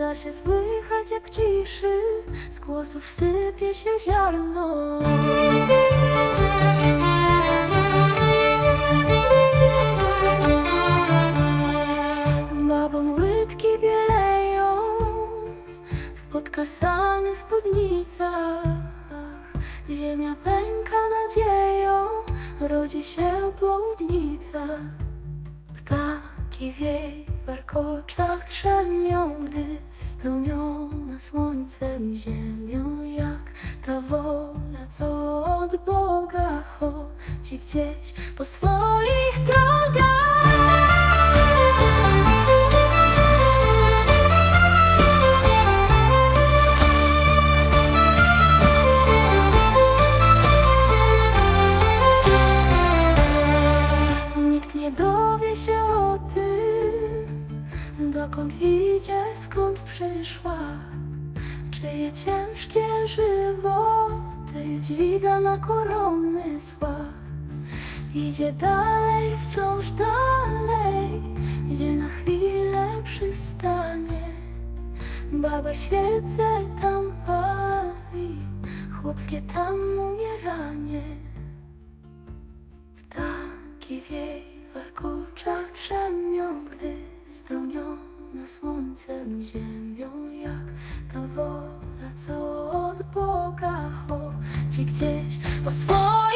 da się słychać jak ciszy Z głosów sypie się ziarno. Babą łydki bieleją W podkasanych spódnicach. Ziemia pęka nadzieją Rodzi się południca Ptaki wiej warkoczach trzemią Gdy spełniona słońcem ziemią Jak ta wola, co od Boga chodzi gdzieś po swoich drogach dokąd idzie, skąd przyszła. Czyje ciężkie żywoty dźwiga na korony sła. Idzie dalej, wciąż dalej, gdzie na chwilę przystanie. Baba świece tam pali, chłopskie tam umieranie. Słońcem ziemią, jak ta wola, co od Boga chodzi gdzieś po swoich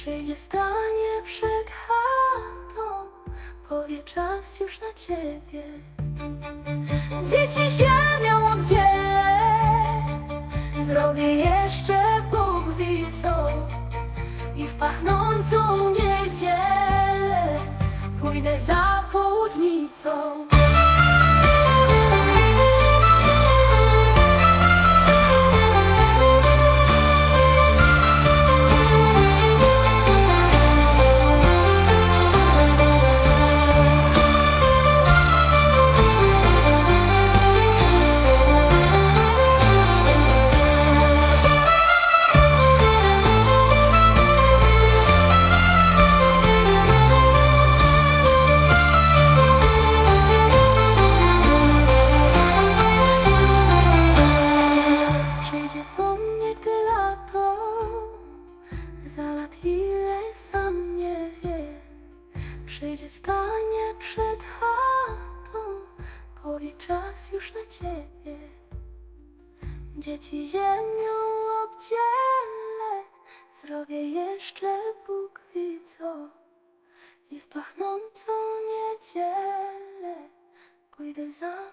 Przyjdzie, stanie przed chatą Powie czas już na ciebie. Dzieci ziemią obdzielę Zrobię jeszcze co I w pachnącą niedzielę Pójdę za południcą Przyjdzie, stanie przed chatą Powie czas już na ciebie. Dzieci ziemią obdzielę Zrobię jeszcze Bóg wie co. I w pachnącą niedzielę Pójdę za